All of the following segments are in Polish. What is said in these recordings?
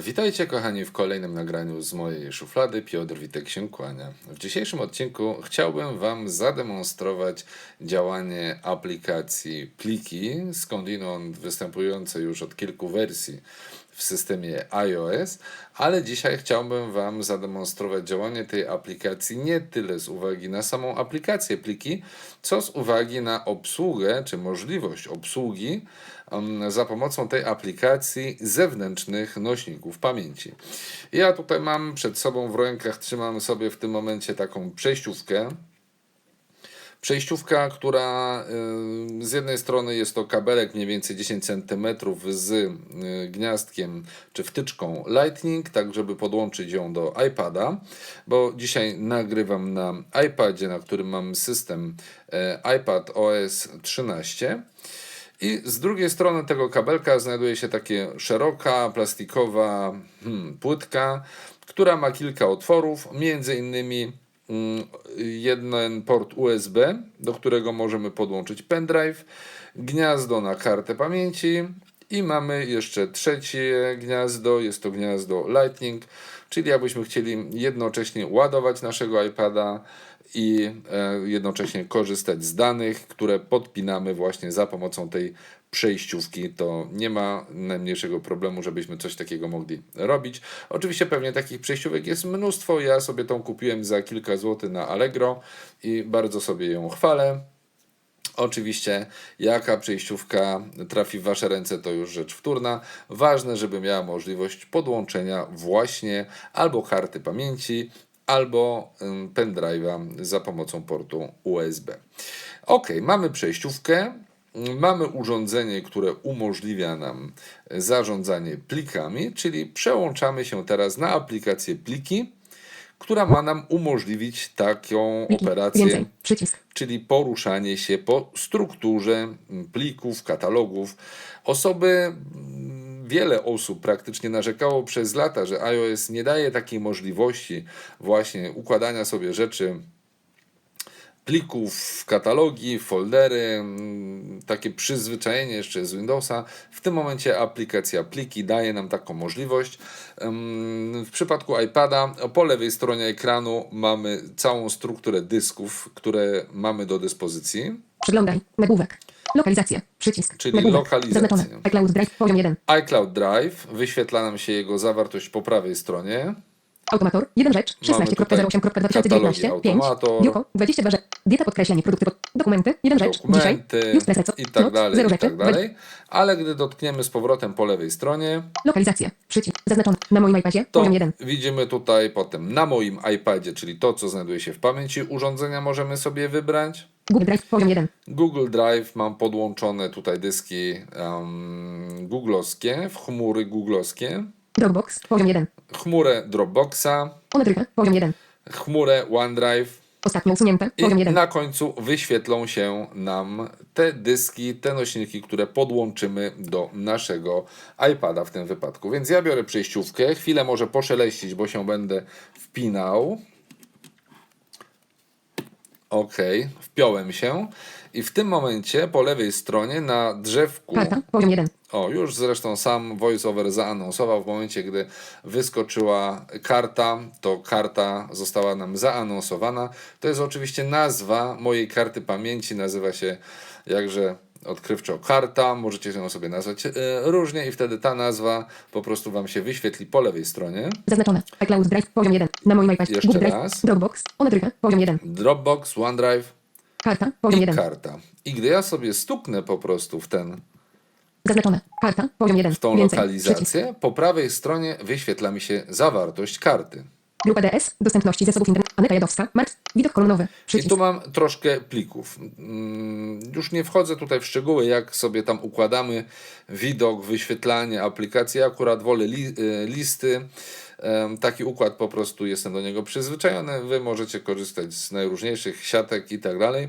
Witajcie kochani w kolejnym nagraniu z mojej szuflady. Piotr Witek się kłania. W dzisiejszym odcinku chciałbym Wam zademonstrować działanie aplikacji Pliki, skądinąd występujące już od kilku wersji w systemie iOS, ale dzisiaj chciałbym Wam zademonstrować działanie tej aplikacji nie tyle z uwagi na samą aplikację Pliki, co z uwagi na obsługę czy możliwość obsługi za pomocą tej aplikacji zewnętrznych nośników pamięci. Ja tutaj mam przed sobą w rękach, trzymam sobie w tym momencie taką przejściówkę. Przejściówka, która y, z jednej strony jest to kabelek mniej więcej 10 cm z y, gniazdkiem czy wtyczką Lightning, tak żeby podłączyć ją do iPada, bo dzisiaj nagrywam na iPadzie, na którym mam system e, iPad OS 13. I z drugiej strony tego kabelka znajduje się takie szeroka, plastikowa hmm, płytka, która ma kilka otworów, między innymi jeden port USB, do którego możemy podłączyć pendrive, gniazdo na kartę pamięci i mamy jeszcze trzecie gniazdo, jest to gniazdo Lightning, czyli jakbyśmy chcieli jednocześnie ładować naszego iPada i e, jednocześnie korzystać z danych, które podpinamy właśnie za pomocą tej przejściówki, to nie ma najmniejszego problemu, żebyśmy coś takiego mogli robić. Oczywiście pewnie takich przejściówek jest mnóstwo. Ja sobie tą kupiłem za kilka złotych na Allegro i bardzo sobie ją chwalę. Oczywiście, jaka przejściówka trafi w Wasze ręce, to już rzecz wtórna. Ważne, żeby miała możliwość podłączenia właśnie albo karty pamięci, albo pendrive'a za pomocą portu USB. Ok, mamy przejściówkę. Mamy urządzenie, które umożliwia nam zarządzanie plikami, czyli przełączamy się teraz na aplikację pliki, która ma nam umożliwić taką Pliki. operację Więcej. Przycisk. czyli poruszanie się po strukturze plików, katalogów. Osoby, mm, wiele osób praktycznie narzekało przez lata, że iOS nie daje takiej możliwości właśnie układania sobie rzeczy plików, katalogi, foldery, mm, takie przyzwyczajenie jeszcze z Windowsa. W tym momencie aplikacja Pliki daje nam taką możliwość. Ym, W przypadku iPada po lewej stronie ekranu mamy całą strukturę dysków, które mamy do dyspozycji. Przeglądaj. Nagłówek. Lokalizacja. Przycisk. Czyli Nagłówek. lokalizacja. ICloud Drive. Poziom 1. iCloud Drive, wyświetla nam się jego zawartość po prawej stronie. Automator. 1 rzecz. Mamy tutaj 16.08.2019. katalogi 5. automator. Biurko. 22 rzecz. Dieta podkreślenie. Produkty. Pod... Dokumenty. 1 rzecz. Dzisiaj. Newsletter. Co? i tak Noc. dalej, 0 i rzeczy. tak dalej. Ale gdy dotkniemy z powrotem po lewej stronie, Lokalizacja. Przycisk. Zaznaczony. Na moim iPadzie. to Poziom 1. widzimy tutaj potem na moim iPadzie, czyli to, co znajduje się w pamięci urządzenia, możemy sobie wybrać. Google Drive. Poziom 1. Google Drive mam podłączone tutaj dyski um, googlowskie, w chmury googlowskie, Dropbox. Poziom 1. chmurę Dropboxa, Onetryka. Poziom 1. chmurę OneDrive Ostatnio usunięte. i Poziom 1. na końcu wyświetlą się nam te dyski, te nośniki, które podłączymy do naszego iPada w tym wypadku. Więc ja biorę przejściówkę, chwilę może poszeleścić, bo się będę wpinał. Ok, wpiąłem się i w tym momencie po lewej stronie na drzewku Karta. Poziom 1. o, już zresztą sam VoiceOver zaanonsował w momencie, gdy wyskoczyła karta, to karta została nam zaanonsowana. To jest oczywiście nazwa mojej karty pamięci, nazywa się jakże odkrywczo karta, możecie ją sobie nazwać e, różnie i wtedy ta nazwa po prostu Wam się wyświetli po lewej stronie. Zaznaczone. iCloud Drive. Poziom 1. Na moim iPadzie. Jeszcze Google raz. Dropbox. Onetryka. Poziom 1. Dropbox, OneDrive Karta. Poziom i 1. karta. I gdy ja sobie stuknę po prostu w ten Zaznaczone. Karta. Poziom 1. w tą Więcej. lokalizację, po prawej stronie wyświetla mi się zawartość karty. Grupa DS, dostępności zasobów internetu, Aneta Jadowska, Marx, widok kolumnowy, I przycisk. tu mam troszkę plików. Mm, Już nie wchodzę tutaj w szczegóły, jak sobie tam układamy widok, wyświetlanie aplikacji. Ja akurat wolę li, y, listy. Taki układ po prostu jestem do niego przyzwyczajony. Wy możecie korzystać z najróżniejszych siatek i tak dalej.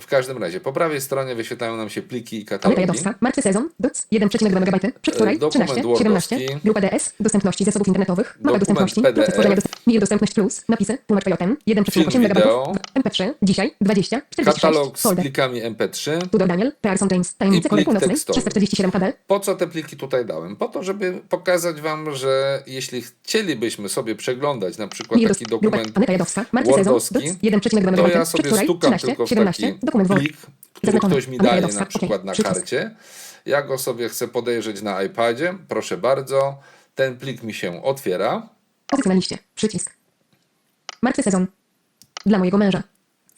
W każdym razie, po prawej stronie wyświetlają nam się pliki i katalogi. Jadowska, marcy sezon, doc, 1,2 MB, przedwczoraj, E, dokument 13, 17, Wordowski. grupa DS, dostępności zasobów internetowych, mapa dostępności, PDF. proces tworzenia, dost- dostępność plus, napisy, tłumacz PJM, 1,8 Film MB, wideo. MP3, dzisiaj, 20, 46, Katalog z folder, plikami MP3. Tudor Daniel, Pearson James, tajemnice Korei Północnej, tekstowy. 347 KB, Po co te pliki tutaj dałem? Po to, żeby pokazać Wam, że jeśli chcielibyśmy sobie przeglądać na przykład taki dokument Wordowski, doc, 1,2 MB, to ja sobie stukam 13, tylko w 17, taki plik, który ktoś mi daje na przykład na karcie. Ja go sobie chcę podejrzeć na iPadzie. Proszę bardzo. Ten plik mi się otwiera pozycja na liście, przycisk, marcy sezon, dla mojego męża,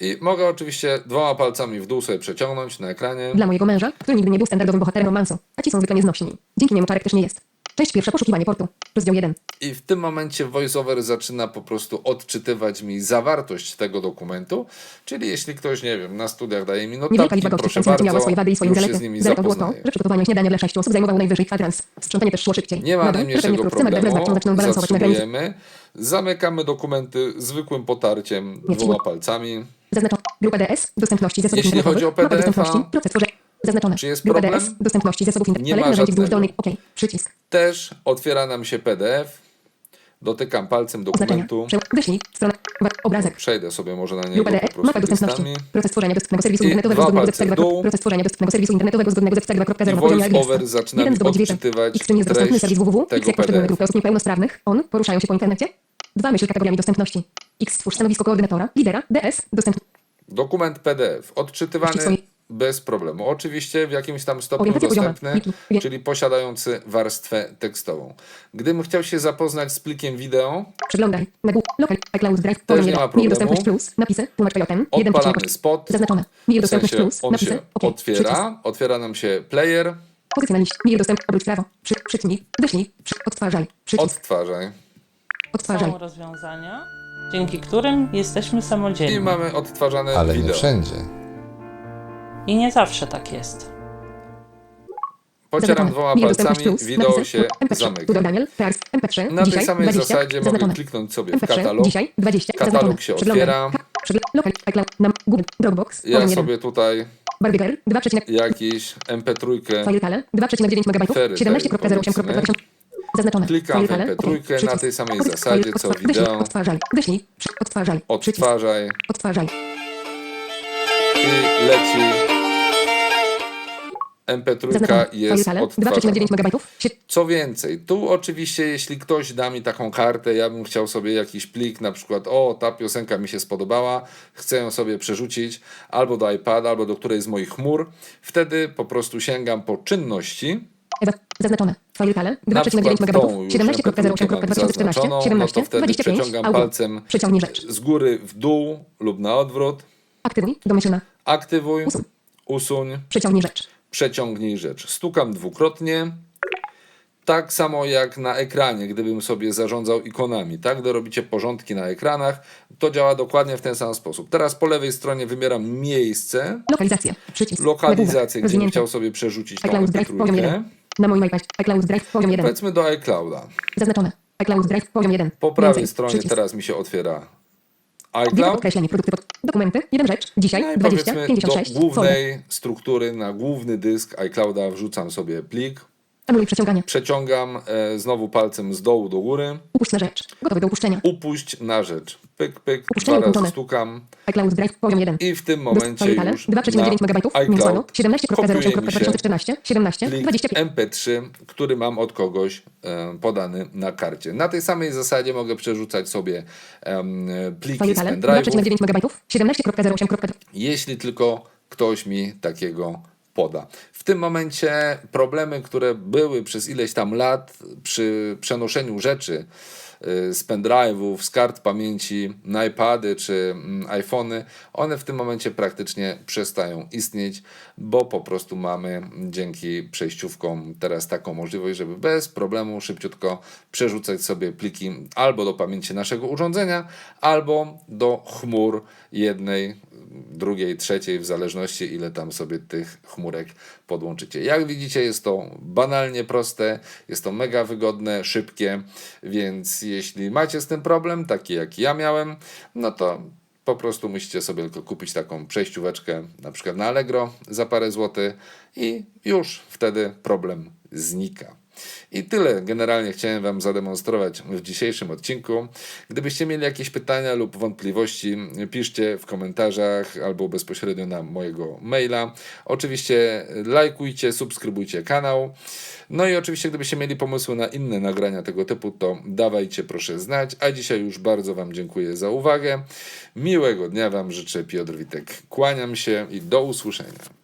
i mogę oczywiście dwoma palcami w dół sobie przeciągnąć na ekranie. Dla mojego męża, który nigdy nie był standardowym bohaterem romansu, a ci są zwykle nieznośni. Dzięki niemu Czarek też nie jest. Część pierwsza, poszukiwanie portu. Rozdział 1. I w tym momencie VoiceOver zaczyna po prostu odczytywać mi zawartość tego dokumentu. Czyli jeśli ktoś, nie wiem, na studiach daje mi Niewielka notatki, liczba gości proszę w miała bardzo, swoje wady i swoje już się zalety. z nimi Zaletą było to, zapoznaję. że przygotowanie śniadania dla sześciu osób zajmowało najwyżej kwadrans. Sprzątanie też szło szybciej. Nie ma Nadal, najmniejszego wkrótce meble problemu. znaczą zaczną balansować na granicy. Zatrzymujemy, zamykamy dokumenty zwykłym potarciem Nie dwoma palcami. Zaznaczono. Grupa DS, dostępności zasobów Jeśli chodzi o internetowych, mapa PDF-a, dostępności, proces tworzenia. Zaznaczone. czy jest Grupa problem? DS, dostępności zasobów Nie internetowych, ma narzędzi wzdłuż żadnego. dolnej, OK, przycisk. Też otwiera nam się PDF. Dotykam palcem Oznaczenia. dokumentu. Prze- Wyślij, strona, wa- obrazek. Przejdę sobie może na niego Grupa po DS, prostu mapa dostępności. listami. Proces tworzenia dostępnego serwisu I internetowego dwa zgodnego z palce w dół. Proces tworzenia dostępnego serwisu internetowego zgodnego z. I poziomie VoiceOver zaczyna Jeden mi z dowodzi odczytywać X, czym jest dostępny serwis www. tego X jak poszczególne PDF. grupy osób niepełnosprawnych. On poruszają się po internecie. Dwa myśl kategoriami dostępności. X stwórz stanowisko koordynatora, lidera, DS, dostępny. Dokument PDF odczytywany Swoje- bez problemu. Oczywiście w jakimś tam stopniu dostępny, czyli posiadający warstwę tekstową. Gdybym chciał się zapoznać z plikiem wideo, Przeglądaj. Lokal. iCloud Drive. Poziom nie 1. ma problemu. Mir dostępność plus. Napisy. Tłumacz PJM. 1. odpalamy spot, Zaznaczone. Mir w dostępność sensie plus. on Napisy. się OK. Przycisk. otwiera, otwiera nam się player, Pozycja na liście. Mir dostęp. Obróć prawo. Przy. Wyślij. Przy, odtwarzaj. Przycisk. odtwarzaj. Odtwarzaj. Są rozwiązania, dzięki którym jesteśmy samodzielni. I mamy odtwarzane Ale nie wideo. wszędzie. I nie zawsze tak jest. Pocieram dwoma palcami, Napisy. się MP3. zamyka. Tudor Daniel. Pers. MP3. Na tej dzisiaj, samej 20. zasadzie mogę kliknąć sobie w MP3. katalog. Dzisiaj 20. Katalog się otwiera. Ja Poziom 1. sobie tutaj Barbiger. 2. jakiś MP3 File kale. 2,9 MB. Fery 17.08.2000. Zaznaczone. Klikam w kale. MP3 OK. na tej samej zasadzie, co wideo. Odtwarzaj. Wyślij. Odtwarzaj. Odtwarzaj Odtwarzaj. i leci. MP3 Zaznaczone. jest odtwarzana. 2,9 MB. Sie- Co więcej, tu oczywiście, jeśli ktoś da mi taką kartę, ja bym chciał sobie jakiś plik, na przykład, o, ta piosenka mi się spodobała, chcę ją sobie przerzucić albo do iPada, albo do którejś z moich chmur, wtedy po prostu sięgam po czynności. Zaznaczone. File kale. na 2,9 przykład MB. tą już 17.08.2014. zaznaczoną, no 17. to wtedy 25. przeciągam Audio. palcem Przeciągnij rzecz. z góry w dół lub na odwrót, Aktywuj. Domyślna. aktywuj, Usuń. usuń, Przeciągnij rzecz. Przeciągnij rzecz. Stukam dwukrotnie. Tak samo jak na ekranie, gdybym sobie zarządzał ikonami, tak? Gdy robicie porządki na ekranach, to działa dokładnie w ten sam sposób. Teraz po lewej stronie wybieram miejsce, Lokalizacja. Przycisk. lokalizację, gdzie bym chciał sobie przerzucić tą iCloud Drive poziom MP3. 1. Na moim iPadzie. iCloud Drive poziom 1. Powiedzmy do iClouda. Zaznaczone. iCloud Drive poziom 1. Po prawej Więcej. stronie Przycisk. teraz mi się otwiera iCloud. podkreślenie. Produkty pod... Dokumenty. Jeden rzecz. Dzisiaj. No i 20. powiedzmy 56. do Folder. głównej struktury, na główny dysk iClouda wrzucam sobie plik. Anuluj przeciąganie. Przeciągam e, znowu palcem z dołu do góry. Upuść na rzecz. Gotowy do upuszczenia. Upuść na rzecz. Pyk, pyk, Upuszczenie dwa razy stukam iCloud Drive poziom 1. i w tym momencie już 2,9 na MB. ICloud kopiuje mi się 17.08.2014. 17. plik 25. MP3, który mam od kogoś e, podany na karcie. Na tej samej zasadzie mogę przerzucać sobie em, pliki z pendrive'ów, 2,9 MB. 17.08. jeśli tylko ktoś mi takiego poda. W tym momencie problemy, które były przez ileś tam lat przy przenoszeniu rzeczy z pendrive'ów, z kart pamięci na iPady czy mm, iPhony, one w tym momencie praktycznie przestają istnieć, bo po prostu mamy dzięki przejściówkom teraz taką możliwość, żeby bez problemu szybciutko przerzucać sobie pliki albo do pamięci naszego urządzenia, albo do chmur jednej, drugiej, trzeciej, w zależności ile tam sobie tych chmur chmurek podłączycie. Jak widzicie, jest to banalnie proste, jest to mega wygodne, szybkie, więc jeśli macie z tym problem, taki jak ja miałem, no to po prostu musicie sobie tylko kupić taką przejścióweczkę, na przykład na Allegro za parę złotych i już wtedy problem znika. I tyle generalnie chciałem Wam zademonstrować w dzisiejszym odcinku. Gdybyście mieli jakieś pytania lub wątpliwości, piszcie w komentarzach albo bezpośrednio na mojego maila. Oczywiście lajkujcie, subskrybujcie kanał. No i oczywiście, gdybyście mieli pomysły na inne nagrania tego typu, to dawajcie proszę znać. A dzisiaj już bardzo Wam dziękuję za uwagę. Miłego dnia Wam życzę Piotr Witek. Kłaniam się i do usłyszenia.